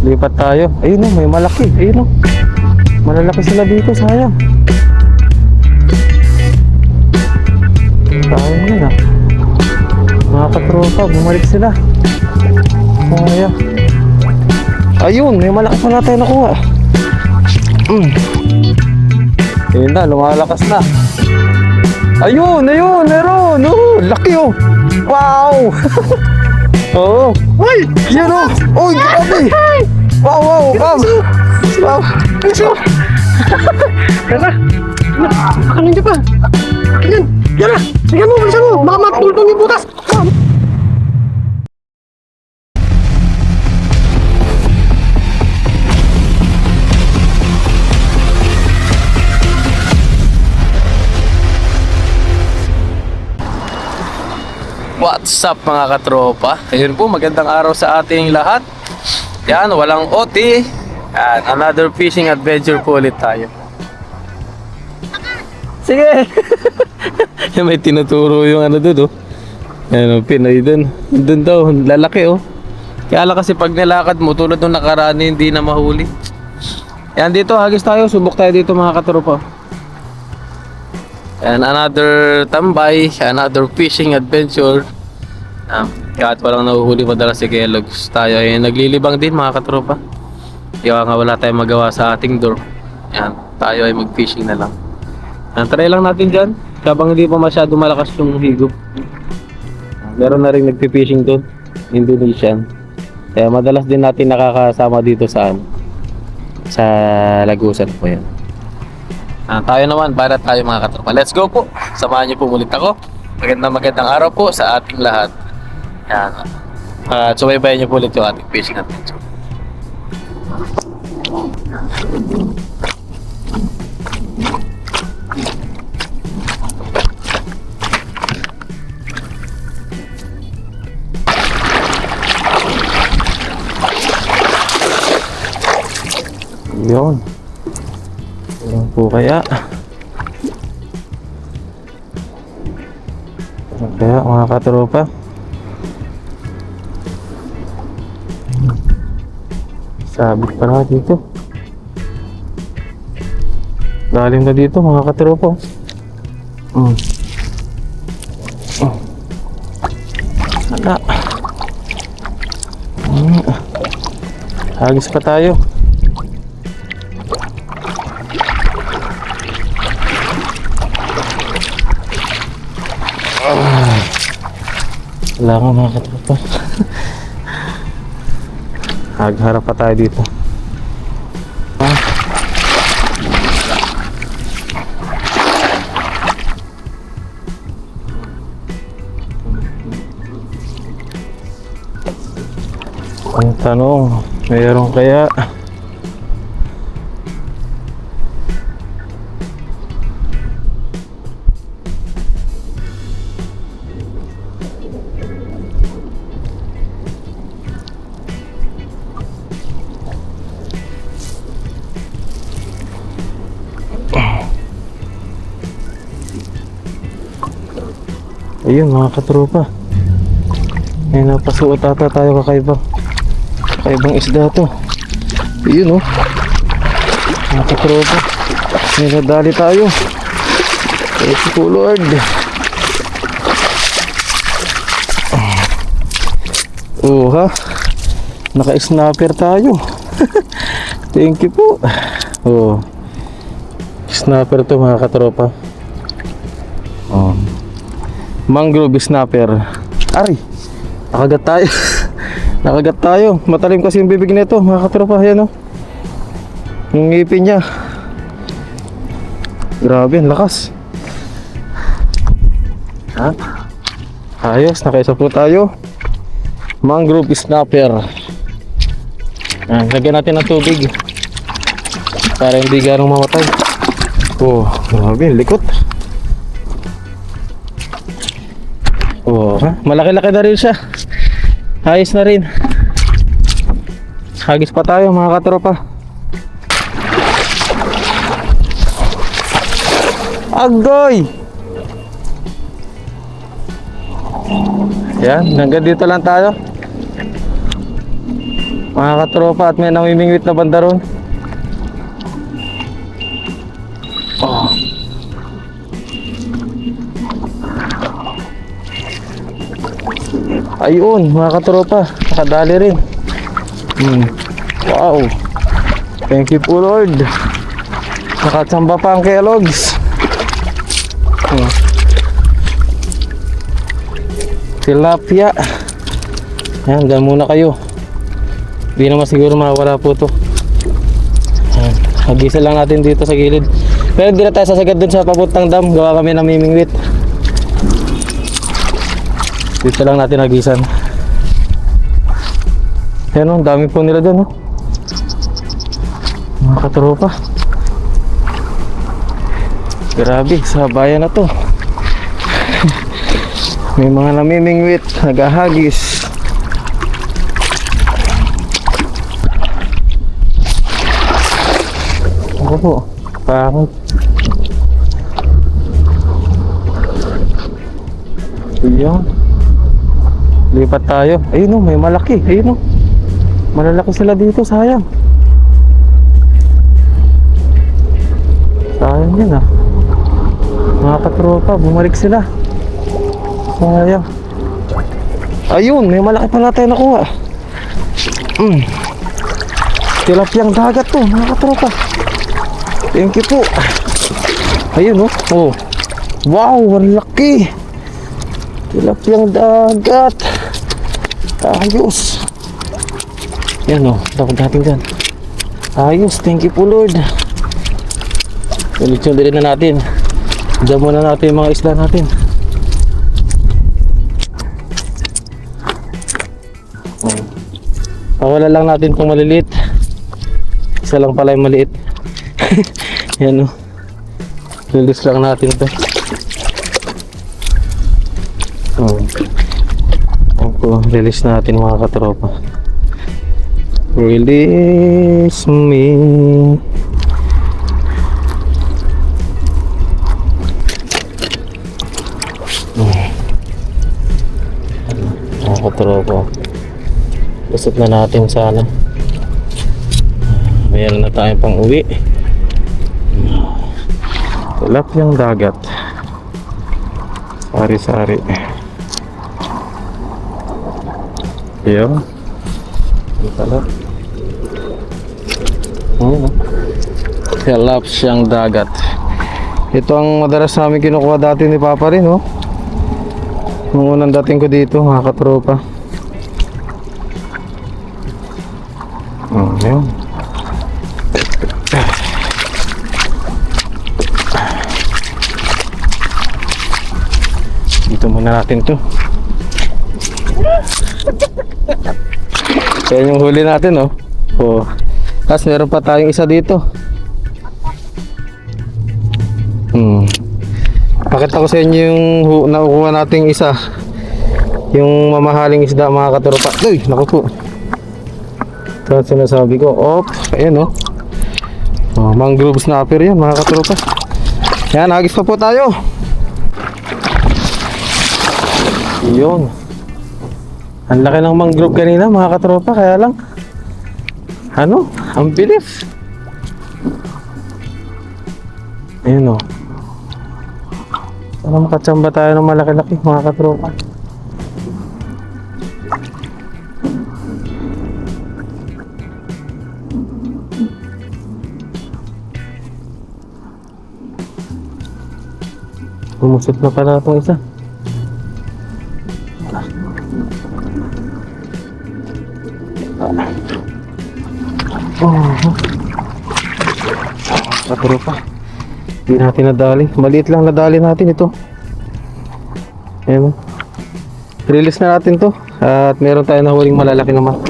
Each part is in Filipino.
Lipat tayo. Ayun oh, may malaki. Ayun oh. Malalaki sila dito, sayang. Sayang yun ah. Mga katropa, bumalik sila. Sayang. Ayun, may malaki pala tayo nakuha. Mm. Ayun na, lumalakas na. Ayun, ayun, meron. Oh, laki oh. Wow! Oo. Uy! Yan oh! Uy, grabe! Wow, wow, wow! Wow! Yan na. Ano nyo pa? Yan. Yan na. Tingnan mo, bilisan mo. Baka mapultong yung butas. What's up mga katropa? Ayun po, magandang araw sa ating lahat. Yan, walang OT. Yan, another fishing adventure po ulit tayo. Sige! Yan, may tinuturo yung ano doon, oh. Yan, oh, Pinoy doon. Doon daw, lalaki, oh. Kaya lang kasi pag nilakad mo, tulad nung nakaraan, hindi na mahuli. Yan, dito, hagis tayo. Subok tayo dito mga katropa. And another tambay, another fishing adventure. Um, kahit walang nahuhuli madalas si Kellogg's, tayo ay naglilibang din mga katropa. Kaya nga wala tayong magawa sa ating door. Yan, tayo ay mag-fishing na lang. Yan, try lang natin dyan. Habang hindi pa masyado malakas yung higop. Meron na rin nagpi-fishing doon. Indonesian. Kaya madalas din natin nakakasama dito sa ano, sa Lagusan po yan. Ah, tayo naman para tayo mga katropa. Let's go po. Samahan niyo po ulit ako. Magandang magandang araw po sa ating lahat. Yan. At subaybayan niyo po ulit yung ating fishing adventure. Yun. Yan po kaya. Kaya mga katropa. Sabit pa na dito. Lalim na dito mga katropa. Mm. Mm. Wala. Mm. Hagis pa tayo. Wala nga mga katropa. Hagharap pa tayo dito. Ah. Ang tanong, mayroon kaya? Ayun mga katropa. May napasuot ata tayo kakaiba. Kakaibang isda to. Ayun oh. Mga katropa. May nadali tayo. Thank you Lord. Oh ha. Naka-snapper tayo. Thank you po. Oh. Snapper to mga katropa. Mangrove snapper. Ari. Nakagat tayo. Nakagat tayo. Matalim kasi yung bibig nito, mga katropa. Ayan oh. Yung ngipin niya. Grabe, ang lakas. Ha? Ayos, nakaisa po tayo. Mangrove snapper. Ayan, lagyan natin ng tubig. Para hindi ganong mamatay. Oh, grabe, likot. Oh, malaki-laki na rin siya. Ayos na rin. Hagis pa tayo mga katropa. Agoy! Yan, hanggang dito lang tayo. Mga katropa at may namimingwit na banda ron. Ayun, mga katropa, nakadali rin. Hmm. Wow. Thank you po Lord. Nakatsamba pa ang Kellogg's. Hmm. Tilapia. Yan, dyan muna kayo. Hindi naman siguro mawala po to. Yan. Hagisa lang natin dito sa gilid. Pero hindi na tayo sasagad dun sa papuntang dam. Gawa kami ng mimingwit. Dito lang natin hagisan. Yan o, ang dami po nila dyan o. Mga katropa. Grabe, sa bayan na to. May mga namimingwit, nagahagis. Ako po, pangit. Ayan. Lipat tayo. Ayun o, may malaki. Ayun o. Malalaki sila dito, sayang. Sayang yun ah. Mga katropa, bumalik sila. Sayang. Ayun, may malaki pala tayo nakuha. Mm. Tilapyang dagat to, mga katropa. Thank you po. Ayun oh. Oh. Wow, ang laki. Tilapyang dagat. Ayos. Yan oh, dapat natin dyan. Ayos, thank you po Lord. Ulit yung din na natin. Diyan muna natin yung mga isda natin. Oh. Pawala lang natin itong maliliit. Isa lang pala yung maliit. Yan o. Release lang natin to. Opo, release natin mga katropa. Release me. Mga katropa. Lusot na natin sana. Mayroon na tayong pang uwi. Tulap yung dagat. Sari-sari. Ayun. Yung pala. Ayun. Tilap siyang dagat. Ito ang madalas namin kinukuha dati ni Papa rin, oh. Nung unang dating ko dito, mga katropa. Oh, ayun. Dito muna natin to. Yan yung huli natin, oh. Oh. Tapos meron pa tayong isa dito. Hmm. Pakita ko sa inyo yung nakukuha nating isa. Yung mamahaling isda mga katuropa. Uy, naku po. Ito ang sinasabi ko. Op, ayan oh. oh mangrove snapper yan mga katuropa. Yan, hagis pa po tayo. Yun. Ang laki ng mangrove kanina mga katropa, kaya lang ano, ang bilis. Ayun o. Sana makatsamba tayo ng malaki-laki mga katropa. Umusot na pala itong isa. Oh. Kapuro pa. Hindi natin nadali. Maliit lang nadali natin ito. Ayan. Release na natin to. At meron tayo na huling malalaki naman.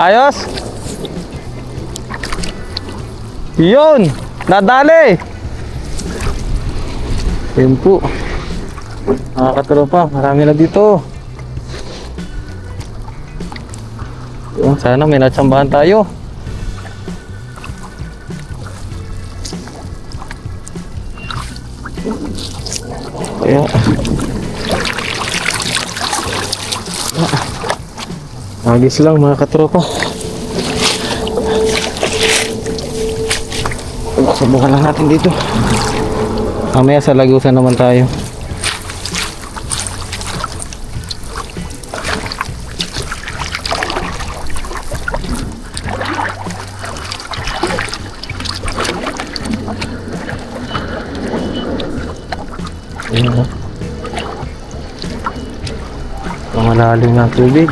Ayos? Yun! Nadali! Yun po. Mga katropa, marami na dito. Yun, sana may natsambahan tayo. Kaya... Agis lang mga katropa. Subukan lang natin dito. Mamaya sa lagusan naman tayo. Ayun o. Ang malalim ng tubig.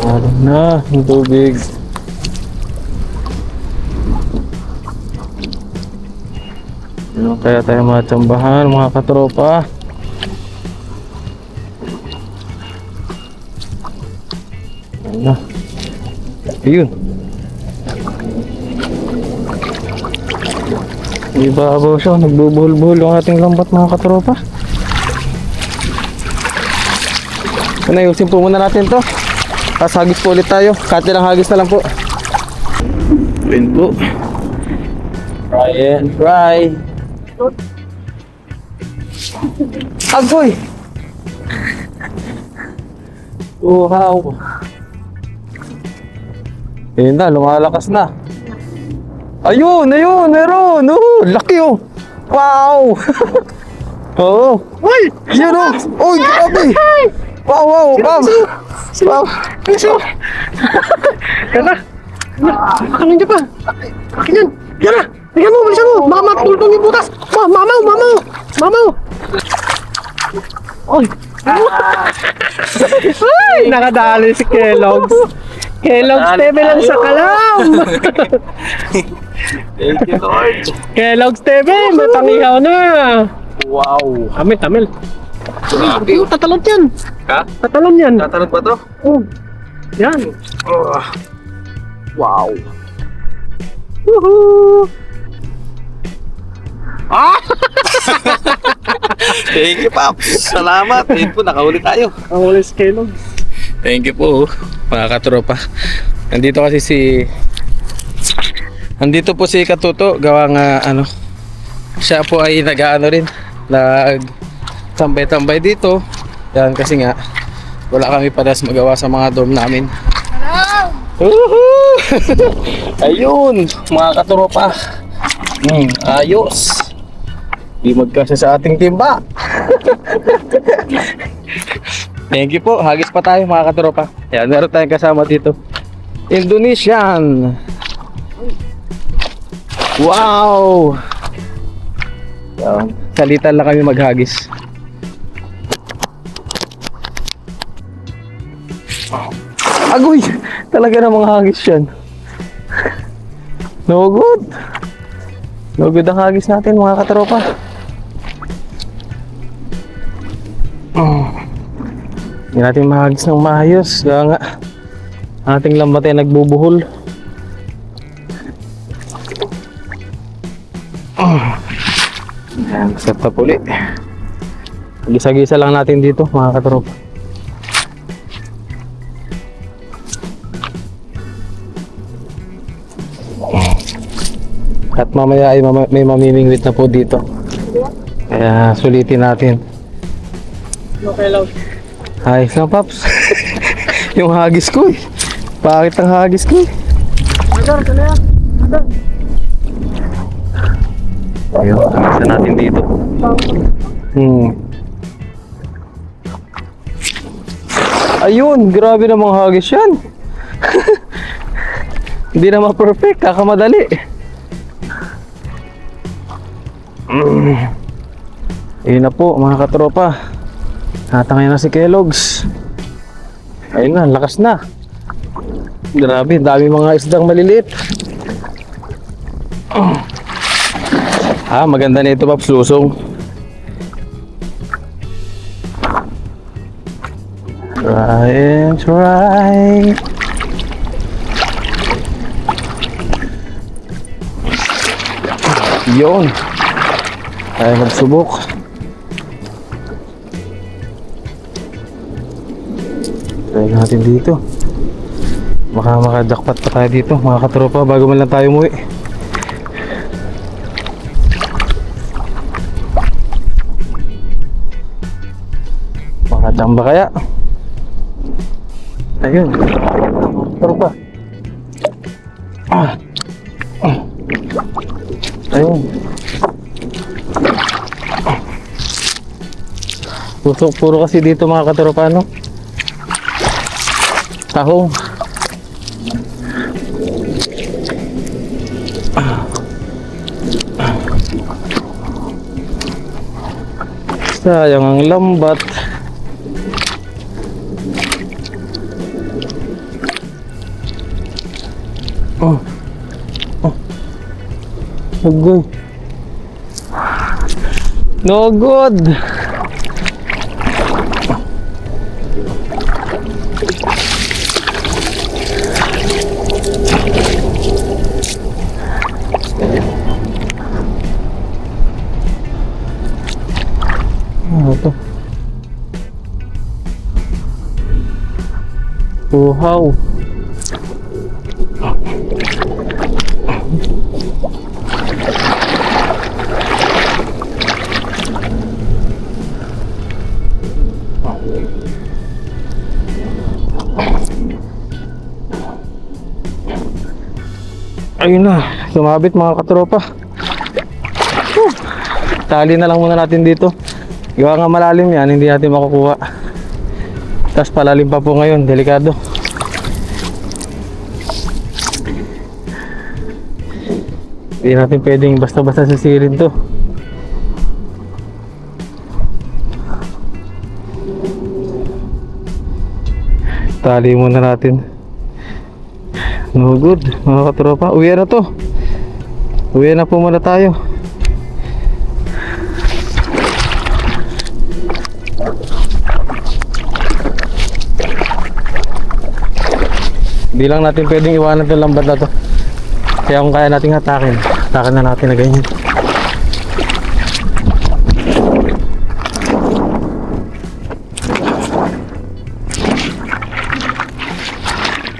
Malalim na ang tubig. Ano kaya tayo matsambahan mga katropa? Ano? Ayun. Ibabaw siya, nagbubuhol-buhol ang ating lambat mga katropa. Ano, ayusin po muna natin to. Tapos hagis po ulit tayo. Kati lang hagis na lang po. Ayun po. Try and try. Agoy! Oh, wow. Ayun na, lumalakas na. Ayun, ayun, meron. Oh, laki oh. Wow. Oo. Uy! Yun oh. Uy, grabe. Wow, wow, wow. Wow. Piso! Yan na! Baka nandiyan pa! Akin yan! Yan na! Tingnan mo, bilisan mo! Baka matultong yung butas! Ma mamaw! Mamaw! Mamaw! Oy! Ay! Nakadali si Kellogg's! Kellogg's TV lang sa kalam! Thank you, Lord. Kellogg's TV! Matangihaw na! Wow. Tamil, tamil! Grabe. Oh, tatalon yan! Ha? Tatalon yan! Tatanong ba to? Oh! Yan! Oh. Wow. Woohoo! Thank you, Paps. Salamat. Ayun po, nakahuli tayo. Ulit si Kellogg's. Thank you po, mga katropa. Nandito kasi si... Nandito po si Katuto, gawa nga ano... Siya po ay nag-ano rin, nag tambay-tambay dito. Yan kasi nga, wala kami padas magawa sa mga dorm namin. Woohoo! Ayun, mga katropa. Hmm, ayos. Di magkasya sa ating timba. Thank you po. Hagis pa tayo mga katropa. Yan, meron tayong kasama dito. Indonesian. Wow! Yan. Salitan lang kami maghagis. Agoy! Talaga namang hagis yan. No good. No good ang hagis natin mga katropa. Hindi natin mahagis ng maayos. Kaya nga, ating lambat ay nagbubuhol. Ayan, set up uli. Gisa-gisa lang natin dito, mga katropa. At mamaya ay mama- may mamimingwit na po dito. Kaya sulitin natin. No Kellogg's. Ayos lang, Paps. yung hagis ko eh. Bakit ang hagis ko eh? Madar, na yan. Madar. Ayun, hagisan natin dito. Hmm. Ayun, grabe namang hagis yan. Hindi na ma-perfect, kakamadali. Ayun na po, mga katropa. Natangay na si Kellogg's. Ayun na, lakas na. Grabe, dami mga isdang maliliit. Ah, maganda nito Paps, lusong. Try and try. Yun. Tayo magsubok. Try natin dito. Baka makajakpat pa tayo dito, mga katropa, bago man lang tayo umuwi. Makachamba kaya? Ayun. Pusok puro kasi dito mga katropa no. Tahong. Sayang ang lambat. Oh. Oh. No good. No good. Uhaw. Ayun na, sumabit mga katropa. Tali na lang muna natin dito. Gawa nga malalim yan, hindi natin makukuha. Tapos palalim pa po ngayon, delikado. Hindi natin pwedeng basta-basta sisirin to. Tali muna natin. No good, mga katropa. Uwi na to. Uwi na po muna tayo. Hindi lang natin pwedeng iwanan itong lambat na to. Kaya kung kaya nating hatakin, hatakin na natin na ganyan.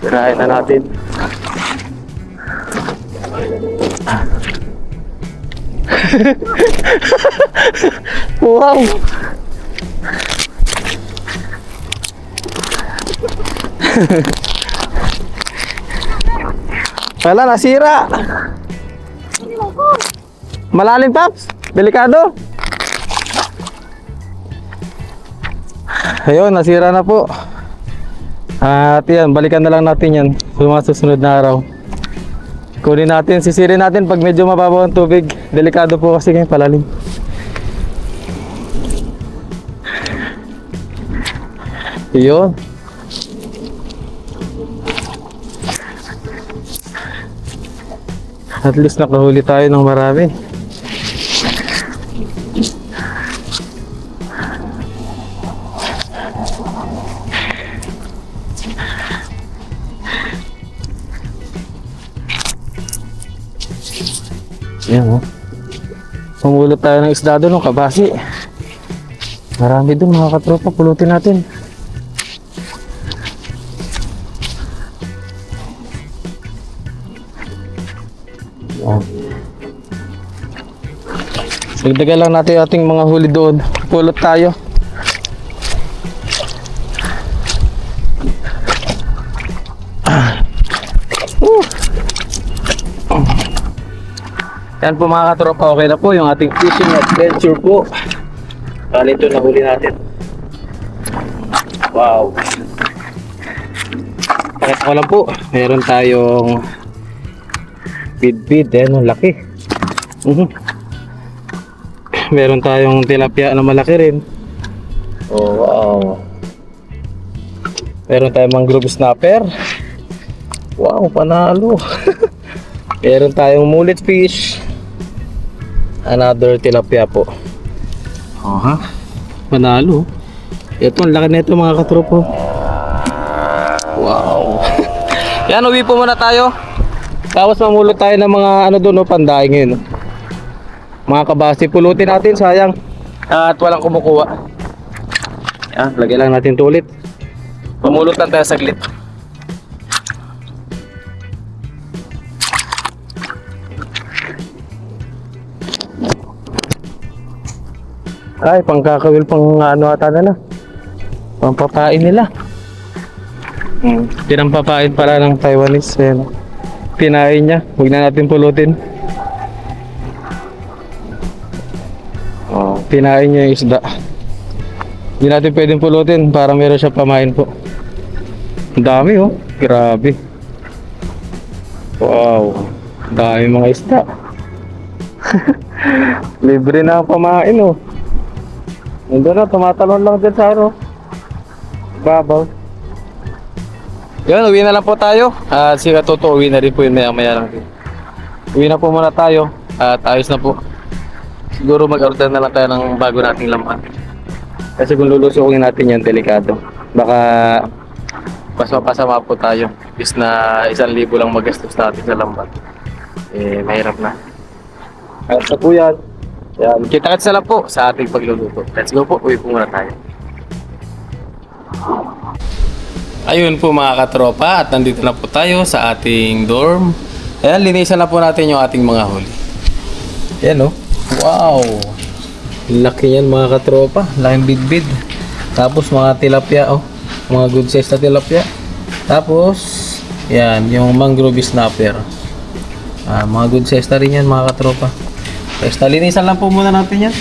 Tirahin na natin. wow! Wala, nasira. Malalim, Paps. Delikado. Ayun, nasira na po. At yan, balikan na lang natin yan sa susunod na araw. Kunin natin, sisirin natin pag medyo mababaw ang tubig. Delikado po kasi ngayon palalim. Yun. At least nakahuli tayo ng marami. Yan oh. Pumulot tayo ng isda doon, oh, kabasi. Marami doon mga katropa, pulutin natin. Sagdagan lang natin ating mga huli doon. Pulot tayo. Yan po mga katropa, okay na po yung ating fishing adventure po. Bali ito nahuli natin. Wow. Pakita ko lang po, meron tayong bid-bid, eh, no, laki. Mhm. Meron tayong tilapia na malaki rin. Oh, wow. Meron tayong mangrove snapper. Wow, panalo. Meron tayong mullet fish. Another tilapia po. Oh, ha? Manalo. Ito, ang laki na ito mga katropo. Wow. Yan, uwi po muna tayo. Tapos mamulot tayo ng mga ano doon, no, pandaing ngayon. No. Mga kabasi, pulutin natin, sayang. At walang kumukuha. Yan, lagyan lang natin ito ulit. Pamulot lang tayo saglit. Ay, pangkakawil pang ano ata na na. Pampapain nila. Hmm. Pinampapain pala ng Taiwanese. Ayan. Pinain niya. Huwag na natin pulutin. Pinain niya yung isda. Hindi natin pwedeng pulutin para meron siya pamain po. Ang dami oh. Grabe. Wow. Dami mga isda. Libre na pamain oh. Nandun na, tumatalon lang dyan sa ano. Babaw. Yun, uwi na lang po tayo. At si Katoto, uwi na rin po yun maya maya lang din. Uwi na po muna tayo. At ayos na po. Siguro mag-order na lang tayo ng bago nating lampan. Kasi kung lulusukin natin yan, delikado. Baka mas mapasama po tayo. Is na isang libo lang magastos natin sa lampan. Eh, mahirap na. At sa po yan. Yan. Kita-kits na lang po sa ating pagluluto. Let's go po. Uwi po muna tayo. Ayun po mga katropa at nandito na po tayo sa ating dorm. Ayan, linisan na po natin yung ating mga huli. Ayan oh. Wow! Laki yan mga katropa. Laking bidbid. Tapos mga tilapia oh. Mga good size na tilapia. Tapos, yan, yung mangrove snapper. Ah, mga good size na rin yan mga katropa. Basta linisan lang po muna natin yan.